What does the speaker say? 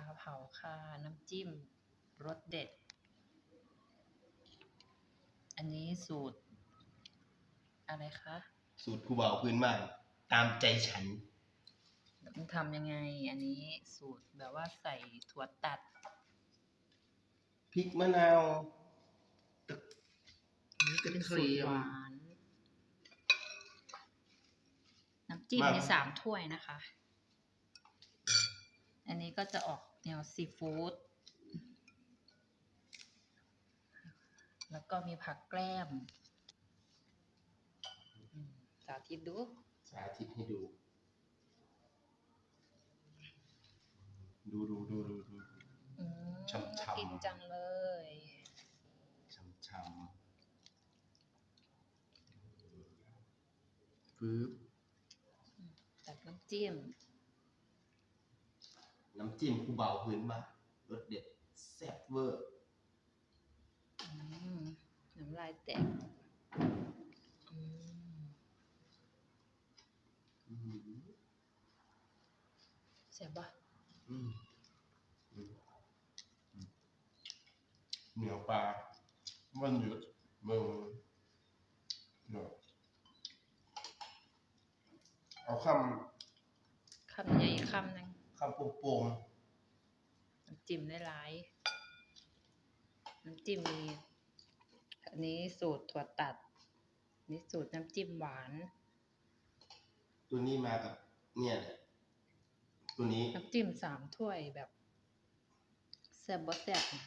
ลาเผาค่ะ น้ำจิ้มรสเด็ด อันนี้สูตร อะไรคะ สูตรผู้บ่าวพื้นบ้านตามใจฉันต้องทำยังไง อันนี้สูตรแบบว่าใส่ถั่วตัดพริกมะนาวนี่กระเป็นเทีสูตรยหมวาน น้ำจิ้มมากมีสามถ้วยนะคะ อันนี้ก็จะออกแนวซีฟู้ด แล้วก็มีผักแกล้มอืมสาธิตดู สาธิตให้ดู ดูดูดูดูดูอืมช่ำๆ น่ากินจังเลย ช้ำๆปึ๊บ ตักน้ำจิ้ม น้ำจิ้มผู้บ่าวพื้นบ้านรสเด็ดแซ่บเวอร์อืมน้ำลายแตกอืมอืมเสียบปะอืมอืมอืมเหนียวปลาวันหยุดมึงเนาะเอาคคำใหญ่คำหนึ่งำคำโป่งน้ำจิ้มได้หลาย น้ำจิ้มมีอันนี้สูตรถั่วตัดอันนี้สูตรน้ำจิ้มหวานๆตัวนี้มากับ เนี่ยแหละตัวนี้ น้ำจิ้มสามถ้วยแบบแซ่บบ่แซ่บนะ